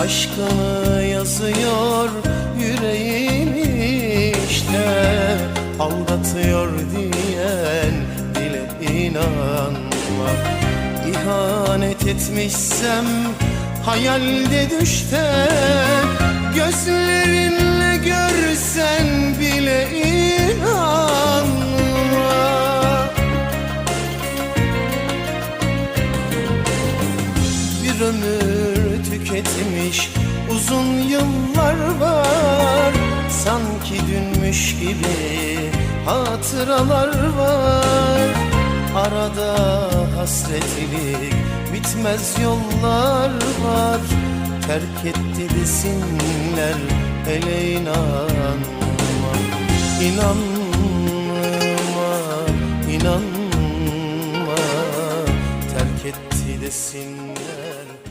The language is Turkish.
Aşkını yazıyor yüreğim işte Aldatıyor diyen bile inanma. İhanet etmişsem hayalde düşte Gözlerinle görsen bile inanma. Bir ömür tüketmiş uzun yıllar var. Sanki dünmüş gibi hatıralar var. Arada hasretlik bitmez yollar var. Terk etti desinler hele inanma. İnanma, inanma. Terk etti desinler